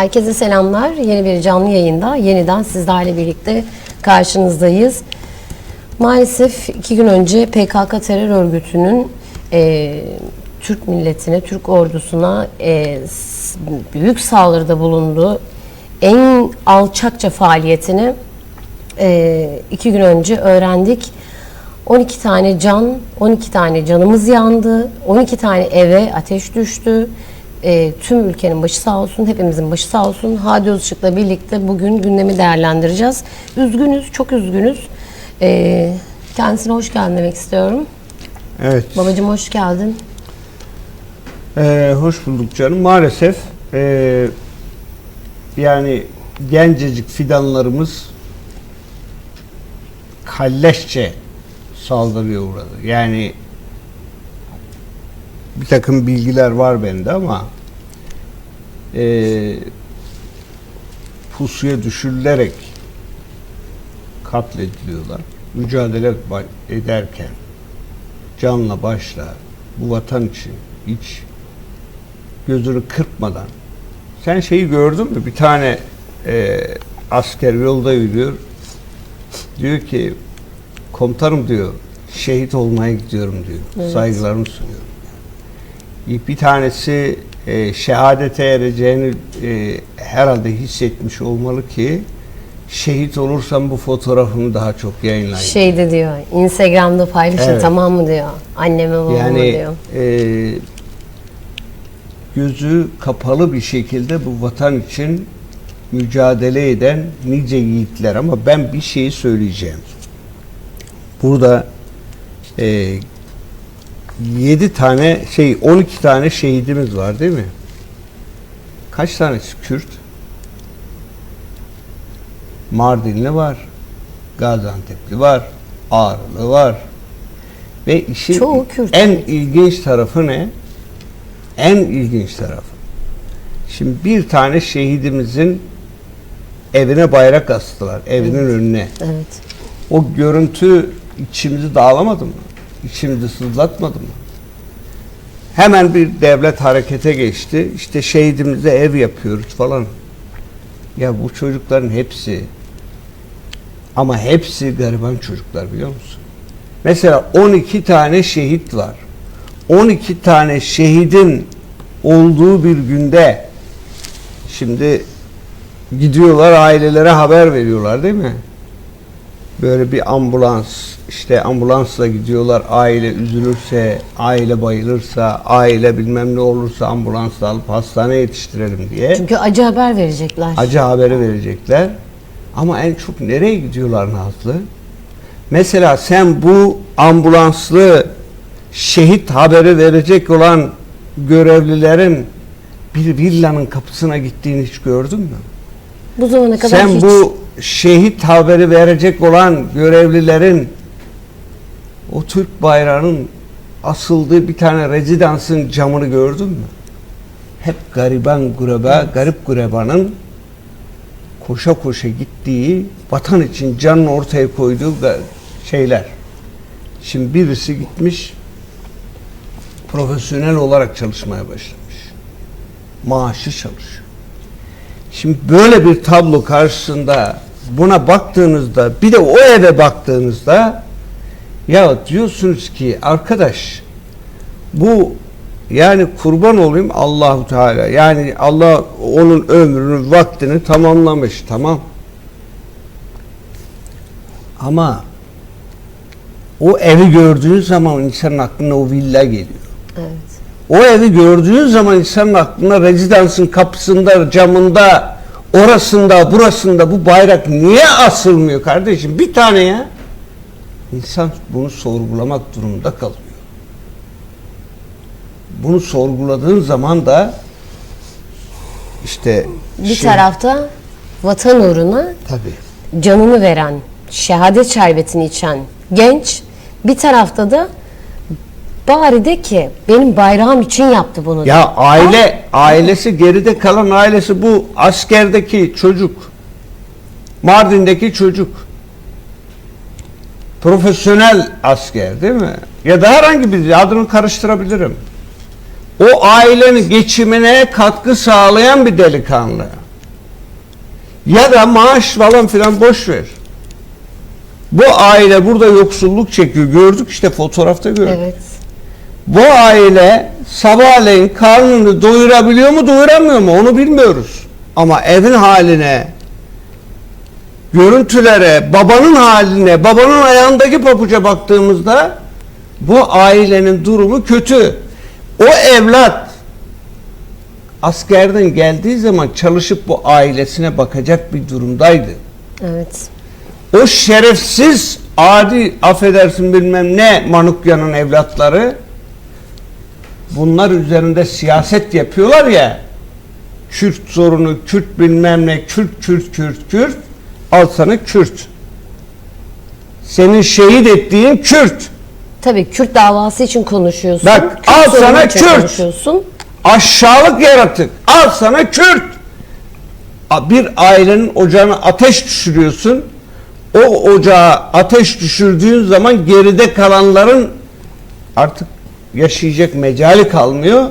Herkese selamlar. Yeni bir canlı yayında yeniden sizlerle birlikte karşınızdayız. Maalesef iki gün önce PKK terör örgütünün e, Türk milletine, Türk ordusuna e, büyük saldırıda bulunduğu en alçakça faaliyetini e, iki gün önce öğrendik. 12 tane can, 12 tane canımız yandı, 12 tane eve ateş düştü. E, tüm ülkenin başı sağ olsun, hepimizin başı sağ olsun. Hadi Özışık'la birlikte bugün gündemi değerlendireceğiz. Üzgünüz, çok üzgünüz. E, kendisine hoş geldin demek istiyorum. Evet. Babacım hoş geldin. Ee, hoş bulduk canım. Maalesef ee, yani gencecik fidanlarımız kalleşçe saldırıya uğradı. Yani bir takım bilgiler var bende ama ee, pusuya düşürülerek katlediliyorlar. Mücadele ederken canla başla bu vatan için hiç gözünü kırpmadan. Sen şeyi gördün mü? Bir tane e, asker yolda yürüyor. Diyor ki komutanım diyor şehit olmaya gidiyorum diyor. Evet. saygılarımı sunuyorum bir tanesi e, şehadete ereceğini e, herhalde hissetmiş olmalı ki şehit olursam bu fotoğrafımı daha çok yayınlayın. Şey de diyor, Instagram'da paylaşın Evet. tamam mı diyor. Anneme babama Yani diyor. e, gözü kapalı bir şekilde bu vatan için mücadele eden nice yiğitler ama ben bir şeyi söyleyeceğim. Burada e, 7 tane şey 12 tane şehidimiz var değil mi? Kaç tanesi Kürt? Mardinli var. Gaziantep'li var. Ağrılı var. Ve işin Çoğu Kürt. en ilginç tarafı ne? En ilginç tarafı. Şimdi bir tane şehidimizin evine bayrak astılar. Evinin önüne. Evet. O görüntü içimizi dağlamadı mı? İçimizi sızlatmadı mı? Hemen bir devlet harekete geçti. İşte şehidimize ev yapıyoruz falan. Ya bu çocukların hepsi ama hepsi gariban çocuklar biliyor musun? Mesela 12 tane şehit var. 12 tane şehidin olduğu bir günde şimdi gidiyorlar ailelere haber veriyorlar değil mi? Böyle bir ambulans işte ambulansla gidiyorlar aile üzülürse aile bayılırsa aile bilmem ne olursa ambulansla alıp hastaneye yetiştirelim diye Çünkü acı haber verecekler. acı haberi verecekler. Ama en çok nereye gidiyorlar Nazlı? Mesela sen bu ambulanslı şehit haberi verecek olan görevlilerin bir villanın kapısına gittiğini hiç gördün mü? Bu zamana kadar Sen hiç bu şehit haberi verecek olan görevlilerin o Türk bayrağının asıldığı bir tane rezidansın camını gördün mü? Hep gariban gureba, garip gurebanın koşa koşa gittiği, vatan için canını ortaya koyduğu şeyler. Şimdi birisi gitmiş, profesyonel olarak çalışmaya başlamış. Maaşı çalışıyor. Şimdi böyle bir tablo karşısında buna baktığınızda bir de o eve baktığınızda ya diyorsunuz ki arkadaş bu yani kurban olayım Allahu Teala yani Allah onun ömrünü vaktini tamamlamış tamam ama o evi gördüğünüz zaman insanın aklına o villa geliyor. Evet. O evi gördüğün zaman insanın aklına rezidansın kapısında, camında, orasında, burasında bu bayrak niye asılmıyor kardeşim? Bir tane ya. İnsan bunu sorgulamak durumunda kalıyor. Bunu sorguladığın zaman da işte Bir şey- tarafta vatan uğruna tabii. canını veren, şehadet şerbetini içen genç, bir tarafta da bari de ki benim bayrağım için yaptı bunu. Ya de. aile ailesi geride kalan ailesi bu askerdeki çocuk. Mardin'deki çocuk. Profesyonel asker değil mi? Ya da herhangi bir adını karıştırabilirim. O ailenin geçimine katkı sağlayan bir delikanlı. Ya da maaş falan filan boş ver. Bu aile burada yoksulluk çekiyor. Gördük işte fotoğrafta gördük. Evet. Bu aile sabahleyin karnını doyurabiliyor mu doyuramıyor mu onu bilmiyoruz. Ama evin haline, görüntülere, babanın haline, babanın ayağındaki papuca baktığımızda bu ailenin durumu kötü. O evlat askerden geldiği zaman çalışıp bu ailesine bakacak bir durumdaydı. Evet. O şerefsiz, adi, affedersin bilmem ne Manukya'nın evlatları bunlar üzerinde siyaset yapıyorlar ya Kürt sorunu, Kürt bilmem ne, Kürt, Kürt, Kürt, Kürt al sana Kürt. Senin şehit ettiğin Kürt. Tabii Kürt davası için konuşuyorsun. Bak, Kürt al sana Kürt. Aşağılık yaratık. Al sana Kürt. Bir ailenin ocağına ateş düşürüyorsun. O ocağa ateş düşürdüğün zaman geride kalanların artık yaşayacak mecali kalmıyor.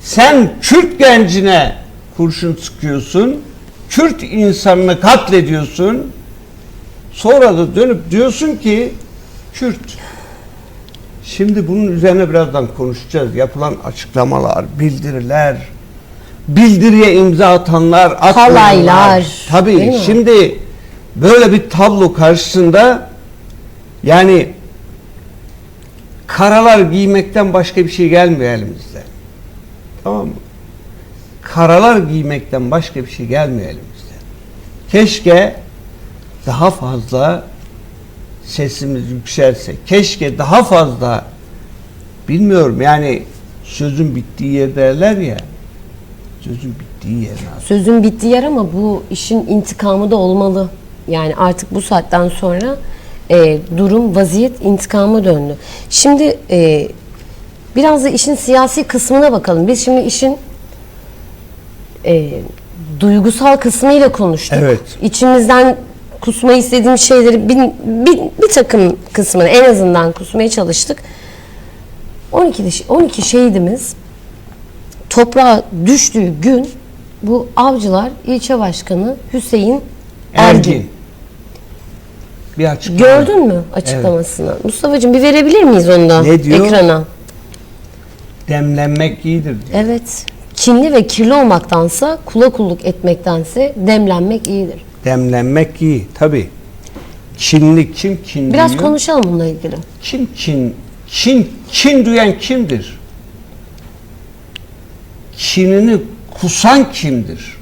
Sen Kürt gencine kurşun sıkıyorsun. Kürt insanını katlediyorsun. Sonra da dönüp diyorsun ki Kürt. Şimdi bunun üzerine birazdan konuşacağız. Yapılan açıklamalar, bildiriler, bildiriye imza atanlar, atmayanlar. Halaylar, Tabii şimdi böyle bir tablo karşısında yani karalar giymekten başka bir şey gelmiyor elimizde. Tamam mı? Karalar giymekten başka bir şey gelmiyor elimizde. Keşke daha fazla sesimiz yükselse. Keşke daha fazla bilmiyorum yani sözün bittiği yer derler ya. Sözün bittiği yer lazım. Sözün bittiği yer ama bu işin intikamı da olmalı. Yani artık bu saatten sonra e, durum, vaziyet intikama döndü. Şimdi e, biraz da işin siyasi kısmına bakalım. Biz şimdi işin e, duygusal kısmıyla konuştuk. Evet. İçimizden kusmayı istediğim şeyleri bir, bir, bir takım kısmını en azından kusmaya çalıştık. 12, de- 12 şehidimiz toprağa düştüğü gün bu avcılar ilçe başkanı Hüseyin Ergin. Ergin. Bir açıklama. Gördün mü açıklamasını? Mustafa'cığım bir verebilir miyiz onu da Ne diyor? ekrana? Demlenmek iyidir diyor. Evet. Kinli ve kirli olmaktansa kula kulluk etmektense demlenmek iyidir. Demlenmek iyi tabi. Çinli kim kin Biraz duyuyor? konuşalım bununla ilgili. Kim kin? Kin, kin duyan kimdir? Kinini kusan kimdir?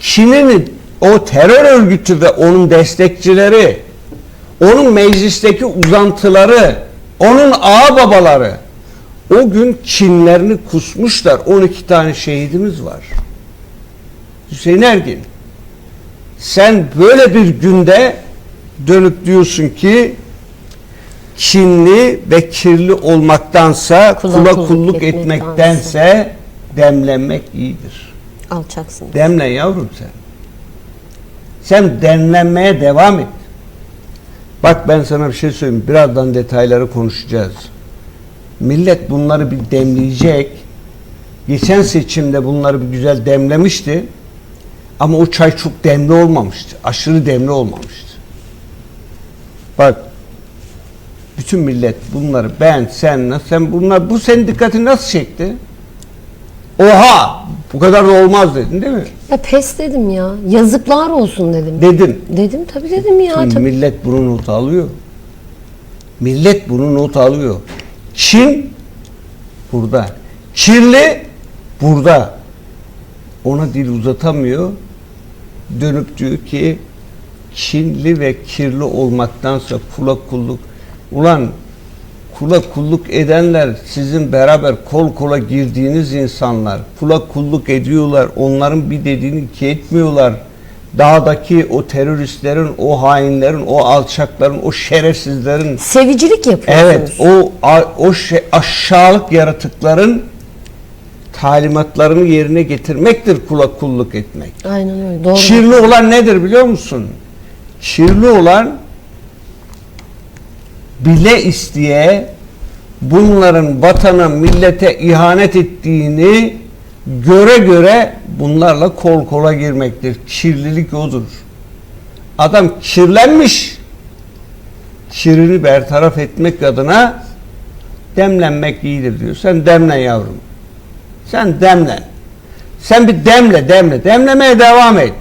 Kinini o terör örgütü ve onun destekçileri, onun meclisteki uzantıları, onun ağa babaları o gün kinlerini kusmuşlar. 12 tane şehidimiz var. Hüseyin Ergin. Sen böyle bir günde dönüp diyorsun ki kinli ve kirli olmaktansa Kula kula, kulluk kulluk etmektense. demlenmek iyidir. Alçaksın. Demle yavrum sen. Sen demlenmeye devam et. Bak ben sana bir şey söyleyeyim. Birazdan detayları konuşacağız. Millet bunları bir demleyecek. Geçen seçimde bunları bir güzel demlemişti. Ama o çay çok demli olmamıştı. Aşırı demli olmamıştı. Bak bütün millet bunları ben, sen, sen bunlar bu senin dikkatini nasıl çekti? Oha! Bu kadar da olmaz dedin değil mi? Ya pes dedim ya. Yazıklar olsun dedim. Dedin. dedim tabii dedim ya. Şimdi Tabii. millet bunu not alıyor. Millet bunu not alıyor. Çin burada. Kirli burada. Ona dil uzatamıyor. Dönüp diyor ki Çinli ve kirli olmaktansa kula kulluk. Ulan kula kulluk edenler sizin beraber kol kola girdiğiniz insanlar. Kula kulluk ediyorlar. Onların bir dediğini iki etmiyorlar. Dağdaki o teröristlerin, o hainlerin, o alçakların, o şerefsizlerin Sevicilik yapıyorsunuz. Evet, o o şey, aşağılık yaratıkların talimatlarını yerine getirmektir kula kulluk etmek. Aynen öyle. Doğru. Kirli olan nedir biliyor musun? Kirli olan bile isteye bunların vatana, millete ihanet ettiğini göre göre bunlarla kol kola girmektir. Kirlilik odur. Adam kirlenmiş. Kirini bertaraf etmek adına demlenmek iyidir diyor. Sen demlen yavrum. Sen demlen. Sen bir demle demle. Demlemeye devam et.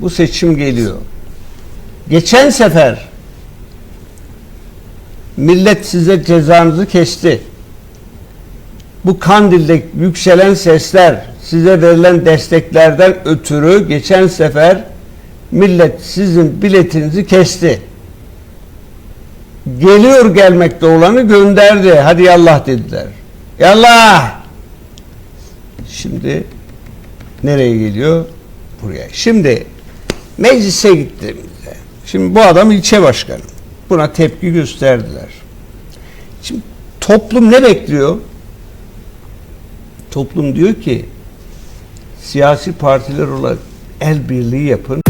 Bu seçim geliyor. Geçen sefer millet size cezanızı kesti. Bu Kandil'de yükselen sesler, size verilen desteklerden ötürü geçen sefer millet sizin biletinizi kesti. Geliyor gelmekte olanı gönderdi. Hadi yallah dediler. Yallah! Şimdi nereye geliyor? Buraya. Şimdi meclise gittiğimizde şimdi bu adam ilçe başkanı. Buna tepki gösterdiler. Şimdi toplum ne bekliyor? Toplum diyor ki siyasi partiler olarak el birliği yapın.